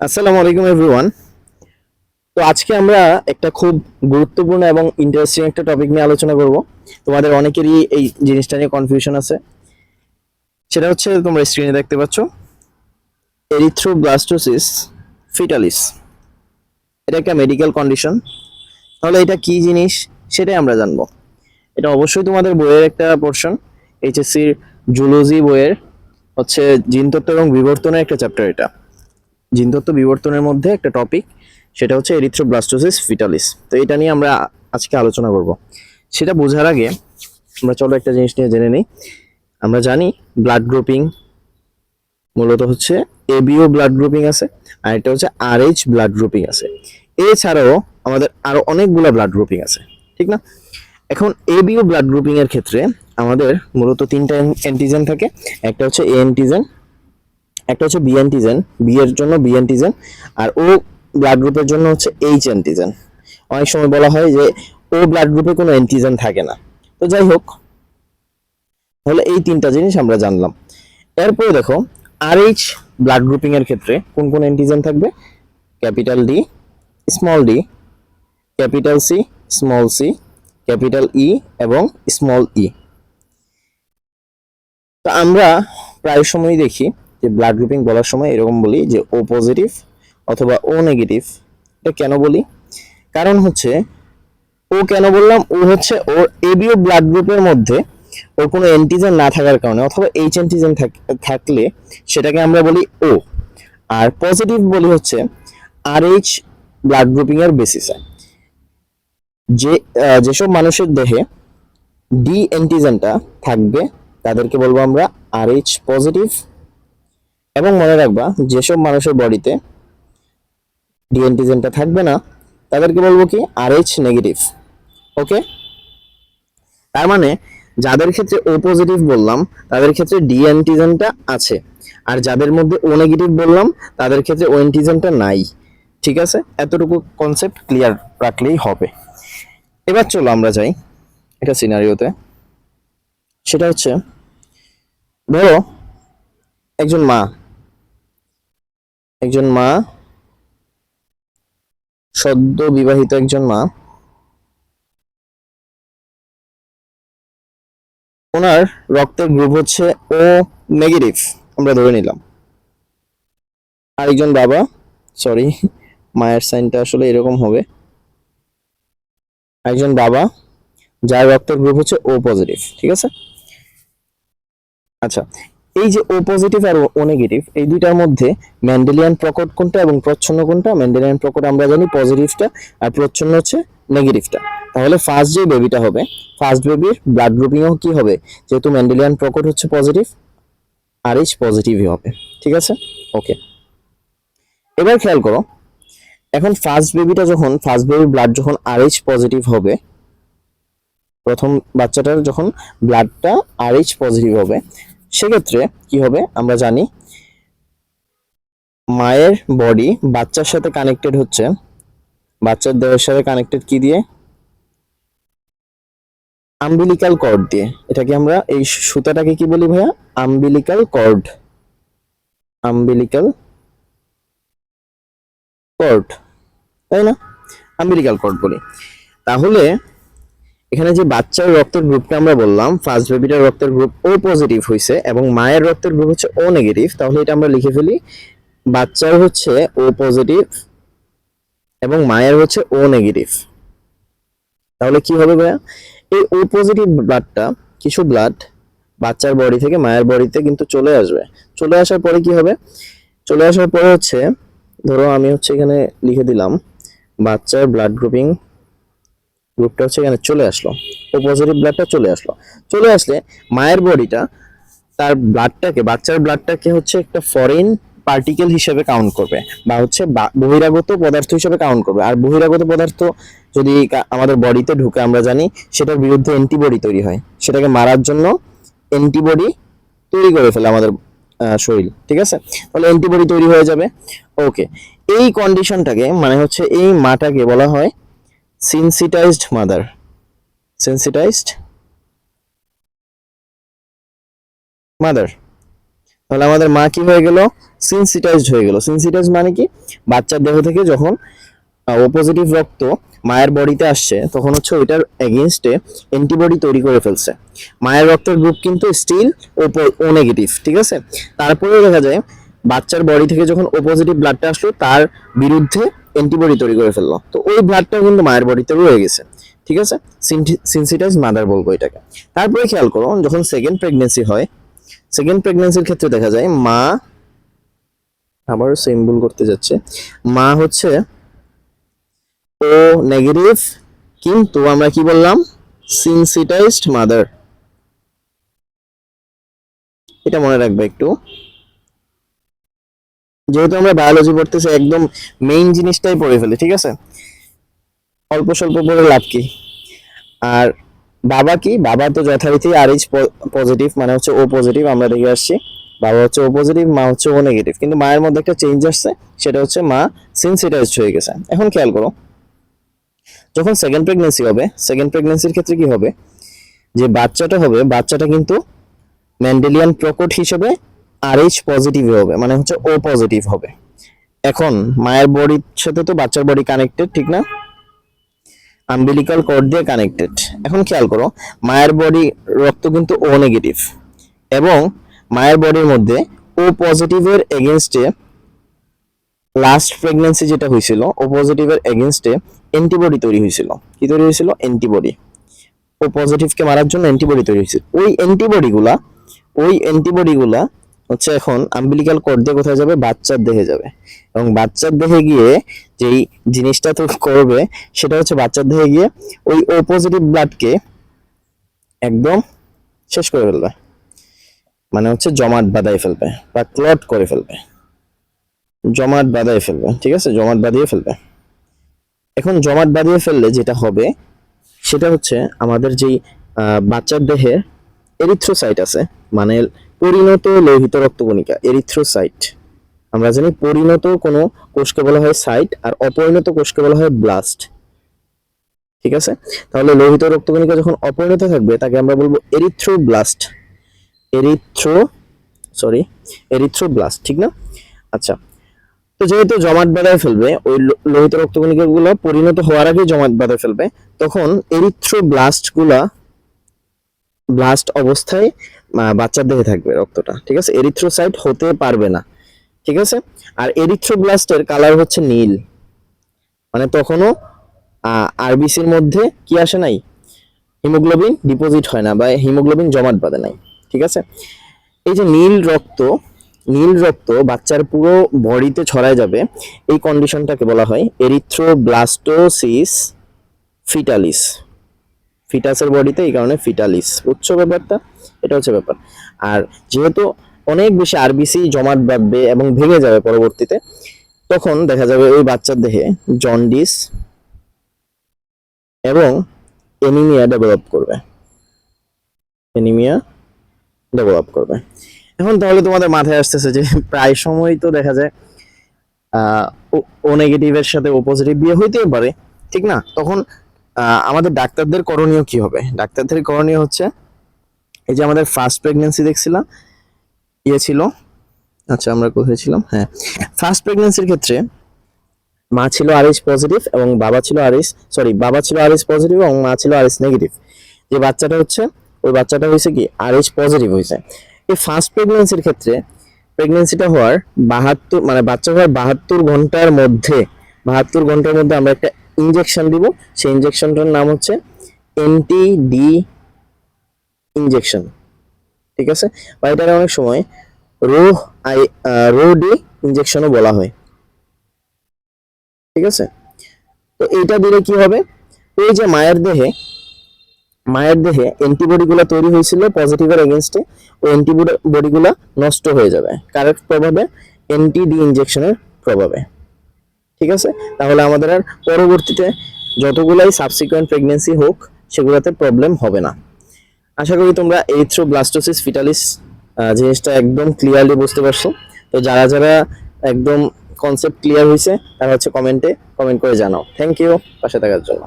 আসসালামু আলাইকুম এভরিওয়ান তো আজকে আমরা একটা খুব গুরুত্বপূর্ণ এবং ইন্টারেস্টিং একটা টপিক নিয়ে আলোচনা করব। তোমাদের অনেকেরই এই জিনিসটা নিয়ে কনফিউশন আছে। সেটা হচ্ছে, তোমরা স্ক্রিনে দেখতে পাচ্ছ এরিথ্রোব্লাস্টোসিস ফিটালিস এটা একটা মেডিকেল কন্ডিশন তাহলে এটা কি জিনিস? সেটাই আমরা জানব। এটা অবশ্যই তোমাদের বইয়ের একটা পোর্শন এইচএসসির জুলজি বইয়ের হচ্ছে জিনতত্ত্ব এবং বিবর্তনের একটা চ্যাপ্টার এটা। জিনতত্ত্ব বিবর্তনের মধ্যে একটা টপিক সেটা হচ্ছে এরিথ্রোব্লাস্টোসিস ফিটালিস তো এটা নিয়ে আমরা আজকে আলোচনা করব। সেটা বোঝার আগে আমরা চলো একটা জিনিস নিয়ে জেনে নিই। আমরা জানি ব্লাড গ্রুপিং মূলত হচ্ছে এবিও ব্লাড গ্রুপিং আছে, আর এটা হচ্ছে আরএইচ ব্লাড গ্রুপিং আছে। এছাড়াও আমাদের আরও অনেকগুলো ব্লাড গ্রুপিং আছে, ঠিক না? এখন এবিও ব্লাড গ্রুপিংয়ের ক্ষেত্রে আমাদের মূলত তিনটা অ্যান্টিজেন থাকে, একটা হচ্ছে এ অ্যান্টিজেন একটা হচ্ছে বি অ্যান্টিজেন বি এর জন্য বি অ্যান্টিজেন আর ও ব্লাড গ্রুপের জন্য হচ্ছে এইচ অ্যান্টিজেন অনেক সময় বলা হয় যে ও ব্লাড গ্রুপে কোনো অ্যান্টিজেন থাকে না। তো যাই হোক, তাহলে এই তিনটা জিনিস আমরা জানলাম। এরপরে দেখো আরএইচ ব্লাড গ্রুপিং এর ক্ষেত্রে কোন কোন অ্যান্টিজেন থাকবে? Capital D small D capital C small C capital E এবং স্মল ই তো আমরা প্রায় সময়ই দেখি যে ব্লাড গ্রুপিং বলার সময় এরকম বলি যে ও পজিটিভ অথবা ও নেগেটিভ এটা কেন বলি? কারণ হচ্ছে ও কেন বললাম? ও হচ্ছে ওর এবিও ব্লাড গ্রুপের মধ্যে ওর কোনো অ্যান্টিজেন না থাকার কারণে অথবা এইচ অ্যান্টিজেন থাকলে সেটাকে আমরা বলি ও আর পজিটিভ বলি হচ্ছে আর এইচ ব্লাড গ্রুপিং এর বেসিসে যে যেসব মানুষের দেহে ডি অ্যান্টিজেনটা থাকবে, তাদেরকে বলব আমরা আর এইচ পজিটিভ এবং মনে রাখবা, যেসব মানুষের বডিতে ডিএনটিজেনটা থাকবে না, তাদেরকে বলব কি আর এইচ নেগেটিভ ওকে তার মানে যাদের ক্ষেত্রে ও পজিটিভ বললাম, তাদের ক্ষেত্রে ডি আছে। আর যাদের মধ্যে ও নেগেটিভ বললাম, তাদের ক্ষেত্রে ও অ্যান্টিজেনটা নাই। ঠিক আছে? এতটুকু কনসেপ্ট ক্লিয়ার রাখলেই হবে। এবার চলো আমরা যাই এটা সিনারিওতে সেটা হচ্ছে, ধরো, একজন মা একজন মা, সদ্য বিবাহিত একজন মা। ওনার রক্তের গ্রুপ হচ্ছে ও নেগেটিভ, আমরা ধরে নিলাম। আরেকজন বাবা সরি মায়ের সাইনটা আসলে এরকম হবে। একজন বাবা, যার রক্তের গ্রুপ হচ্ছে ও পজিটিভ, ঠিক আছে? আচ্ছা এই যে ও পজিটিভ আর ও নেগেটিভ এই দুইটার মধ্যে ম্যান্ডেলিয়ান প্রকট কোনটা এবং প্রচ্ছন্ন কোনটা? ম্যান্ডেলিয়ান প্রকট আমরা জানি পজিটিভটা আর প্রচ্ছন্ন হচ্ছে নেগেটিভটা তাহলে ফার্স্ট যে বেবিটা হবে ফার্স্ট বেবির ব্লাড গ্রুপিংও কি হবে? যেহেতু ম্যান্ডেলিয়ান প্রকট হচ্ছে পজিটিভ আর এইচ পজিটিভই হবে। ঠিক আছে? ওকে এবার খেয়াল করো, এখন ফার্স্ট বেবিটা যখন ফার্স্ট বেবির ব্লাড যখন আর এইচ পজিটিভ হবে, প্রথম বাচ্চাটার যখন ব্লাডটা আর এইচ পজিটিভ হবে সেক্ষেত্রে কি হবে? আমরা জানি মায়ের বডি বাচ্চার সাথে কানেক্টেড হচ্ছে। বাচ্চার দেহের সাথে কানেক্টেড কি দিয়ে? আম্বিলিকাল কর্ড দিয়ে। এটাকে আমরা এই সুতাটাকে কি বলি ভাইয়া? আম্বিলিকাল কর্ড আম্বিলিকাল কর্ড তাই না? আম্বিলিকাল কর্ড বলি। তাহলে এখানে যে বাচ্চার রক্তের গ্রুপটা আমরা বললাম ফার্স্ট বেবিটার রক্তের গ্রুপ ও পজিটিভ হয়েছে এবং মায়ের রক্তের গ্রুপ হচ্ছে ও নেগেটিভ তাহলে এটা আমরা লিখে ফেলি, বাচ্চার হচ্ছে ও পজিটিভ এবং মায়ের হচ্ছে ও নেগেটিভ তাহলে কি হবে ভাইয়া? এই ও পজিটিভ ব্লাডটা কিছু ব্লাড বাচ্চার বডি থেকে মায়ের বডিতে কিন্তু চলে আসবে। চলে আসার পরে কি হবে? চলে আসার পরে হচ্ছে, ধরো আমি হচ্ছে এখানে লিখে দিলাম, বাচ্চার ব্লাড গ্রুপিং গ্রুপটা হচ্ছে এখানে চলে আসলো। ও পজিটিভ ব্লাডটা চলে আসলো। চলে আসলে মায়ের বডিটা তার ব্লাডটাকে বাচ্চার ব্লাডটাকে হচ্ছে একটা ফরেন পার্টিকেল হিসেবে কাউন্ট করবে বা হচ্ছে বহিরাগত পদার্থ হিসেবে কাউন্ট করবে। আর বহিরাগত পদার্থ যদি আমাদের বডিতে ঢুকে, আমরা জানি সেটার বিরুদ্ধে অ্যান্টিবডি তৈরি হয়। সেটাকে মারার জন্য অ্যান্টিবডি তৈরি করে ফেলে আমাদের শরীর, ঠিক আছে? তাহলে অ্যান্টিবডি তৈরি হয়ে যাবে। ওকে এই কন্ডিশনটাকে মানে হচ্ছে এই মাটাকে বলা হয় sensitized mother. Sensitized mother. তাহলে আমাদের মা কি হয়ে গেল? সিনসিটাইজড হয়ে গেল। সিনসিটাইজ মানে কি? বাচ্চার দেহ থেকে যখন ও পজিটিভ রক্ত মায়ের বডিতে আসছে, তখন হচ্ছে ওইটার এগেনস্টে অ্যান্টিবডি তৈরি করে ফেলছে। মায়ের রক্তের গ্রুপ কিন্তু স্টিল ও নেগেটিভ ঠিক আছে? তারপরেও দেখা যায়, বাচ্চার বডি থেকে যখন ও পজিটিভ ব্লাডটা আসলো, তার বিরুদ্ধে অ্যান্টিবডি তৈরি করে ফেলল। তো ওই ব্লাডটা কিন্তু মায়ের বডিতে রয়ে গেছে। ঠিক আছে? সিনসিটাইজ মাদার বলব এটাকে। তারপরে খেয়াল করো, যখন সেকেন্ড প্রেগনেন্সি হয় সেকেন্ড প্রেগনেন্সির ক্ষেত্রে দেখা যায় মা আবারও সেম ভুল করতে যাচ্ছে। মা হচ্ছে ও নেগেটিভ কিন্তু আমরা কি বললাম? সিনসিটাইজড মাদার এটা মনে রাখবে একটু। যেহেতু আমরা বায়োলজি পড়তেছি, একদম মেইন জিনিসটাই পড়ে ফেলি, ঠিক আছে? অল্প স্বল্প পড়ে লাভ কি? আর বাবা কি? বাবা তো যথারীতি আর এইচ পজিটিভ মানে হচ্ছে ও পজিটিভ আমরা দেখে আসছি। বাবা হচ্ছে ও পজিটিভ মা হচ্ছে ও নেগেটিভ কিন্তু মায়ের মধ্যে একটা চেঞ্জ আসছে, সেটা হচ্ছে মা সিনসিটাইজড হয়ে গেছে। এখন খেয়াল করো, যখন সেকেন্ড প্রেগনেন্সি হবে সেকেন্ড প্রেগনেন্সির ক্ষেত্রে কি হবে? যে বাচ্চাটা হবে, বাচ্চাটা কিন্তু ম্যান্ডেলিয়ান প্রকট হিসেবে আর এইচ পজিটিভ হবে মানে হচ্ছে ও পজিটিভ হবে। এখন, মায়ের বডির সাথে তো বাচ্চার বডি কানেক্টেড ঠিক না? আম্বিলিকাল কর্ড দিয়ে কানেক্টেড এখন খেয়াল করো, মায়ের বডি রক্ত কিন্তু ও নেগেটিভ এবং মায়ের বডির মধ্যে ও পজিটিভের এগেনস্টে লাস্ট প্রেগন্যান্সি যেটা হয়েছিল ও পজিটিভের এগেনস্টে অ্যান্টিবডি তৈরি হয়েছিল। কি তৈরি হয়েছিল? অ্যান্টিবডি ও পজিটিভকে মারার জন্য অ্যান্টিবডি তৈরি হয়েছিল ওই অ্যান্টিবডিগুলা ওই অ্যান্টিবডিগুলা হচ্ছে এখন আম্বিলিকাল কর্ড দিয়ে কোথায় যাবে? বাচ্চার দেহে যাবে। এবং বাচ্চার দেহে গিয়ে যেই জিনিসটা তো করবে, সেটা হচ্ছে বাচ্চার দেহে গিয়ে ওই ও পজিটিভ ব্লাডকে একদম শেষ করে ফেলবে। মানে হচ্ছে জমাট বাঁধাই ফেলবে বা ক্লট করে ফেলবে। জমাট বাঁধাই ফেলবে, ঠিক আছে? জমাট বাঁধিয়ে ফেলবে। এখন জমাট বাঁধিয়ে ফেললে যেটা হবে, সেটা হচ্ছে আমাদের যেই বাচ্চার দেহে এরিথ্রোসাইট আছে মানে পরিণত লোহিত রক্তকণিকা এরিথ্রোসাইট আমরা জানি পরিণত কোনো কোষকে বলা হয় সাইট আর অপরিণত কোষকে বলা হয় ব্লাস্ট। ঠিক আছে? তাহলে লোহিত রক্তকণিকা যখন অপরিণত থাকবে, তাকে আমরা বলব এরিথ্রোব্লাস্ট এরিথ্রো সরি এরিথ্রোব্লাস্ট ঠিক না? আচ্ছা তো যেহেতু জমাট বাঁধায় ফেলবে, ওই লোহিত রক্তকণিকাগুলো পরিণত হওয়ার আগে জমাট বাঁধা ফেলবে, তখন এরিথ্রোব্লাস্টগুলা ব্লাস্ট অবস্থায় বাচ্চার দেহে থাকবে রক্তটা, ঠিক আছে? এরিথ্রোসাইট হতে পারবে না, ঠিক আছে? আর এরিথ্রোব্লাস্টের কালার হচ্ছে নীল। মানে তখনও আরবিসির মধ্যে কি আসে নাই? হিমোগ্লোবিন ডিপোজিট হয় না বা হিমোগ্লোবিন জমাট বাঁধে নাই, ঠিক আছে? এই যে নীল রক্ত নীল রক্ত বাচ্চার পুরো বডিতে ছড়ায় যাবে, এই কন্ডিশনটাকে বলা হয় এরিথ্রোব্লাস্টোসিস ফিটালিস ফিটাসের বডিতে এই কারণে ফিটালিস বুঝছ ব্যাপারটা এটা হচ্ছে ব্যাপার। আর যেহেতু অনেক বেশি আরবিসি জমাট বাঁধবে এবং ভেঙে যাবে পরবর্তীতে, তখন দেখা যাবে ওই বাচ্চার দেহে জন্ডিস এবং এনিমিয়া ডেভেলপ করবে। এনিমিয়া ডেভেলপ করবে। এখন তাহলে তোমাদের মাথায় আসতেছে যে প্রায় সময় তো দেখা যায় ও- নেগেটিভের সাথে ও পজিটিভ বিয়ে হইতেই পারে, ঠিক না? তখন আমাদের ডাক্তারদের করণীয় কি হবে? ডাক্তারদের করণীয় হচ্ছে এই যে আমাদের ফার্স্ট প্রেগনেন্সি দেখছিলাম ইয়ে ছিল আচ্ছা আমরা কোথায় ছিলাম? হ্যাঁ। ফার্স্ট প্রেগনেন্সির ক্ষেত্রে মা ছিল আরএস পজিটিভ এবং বাবা ছিল আরএস সরি বাবা ছিল আরএস পজিটিভ এবং মা ছিল আরএস নেগেটিভ যে বাচ্চাটা হচ্ছে, ওই বাচ্চাটা হয়েছে কি আরএস পজিটিভ হয়েছে। এই ফার্স্ট প্রেগনেন্সির ক্ষেত্রে প্রেগনেন্সিটা হওয়ার বাহাত্তর মানে বাচ্চা হওয়ার বাহাত্তর ঘণ্টার মধ্যে, বাহাত্তর ঘণ্টার মধ্যে আমরা একটা ইনজেকশন দিব। সেই ইনজেকশনটার নাম হচ্ছে এনটি ডি ইনজেকশন ঠিক আছে? বা এটার অনেক সময় রো আই রো ডি ইনজেকশনও বলা হয়। ঠিক আছে? তো এইটা দিলে কি হবে? ওই যে মায়ের দেহে মায়ের দেহে অ্যান্টিবডি গুলা তৈরি হয়েছিল পজিটিভের এগেনস্টে ওই অ্যান্টিবডি গুলা নষ্ট হয়ে যাবে। কারেক্ট প্রভাবে? এনটি ডি ইনজেকশনের প্রভাবে। ঠিক আছে? তাহলে আমাদের আর পরবর্তীতে যতগুলাই সাবসিকুয়েন্ট প্রেগনেন্সি হোক, সেগুলোতে প্রবলেম হবে না। আশা করি তোমরা এরিথ্রোব্লাস্টোসিস ফিটালিস জিনিসটা একদম ক্লিয়ারলি বুঝতে পারছ। তো যারা যারা একদম কনসেপ্ট ক্লিয়ার হয়েছে তারা হচ্ছে কমেন্টে কমেন্ট করে জানাও। থ্যাংক ইউ পাশে থাকার জন্য।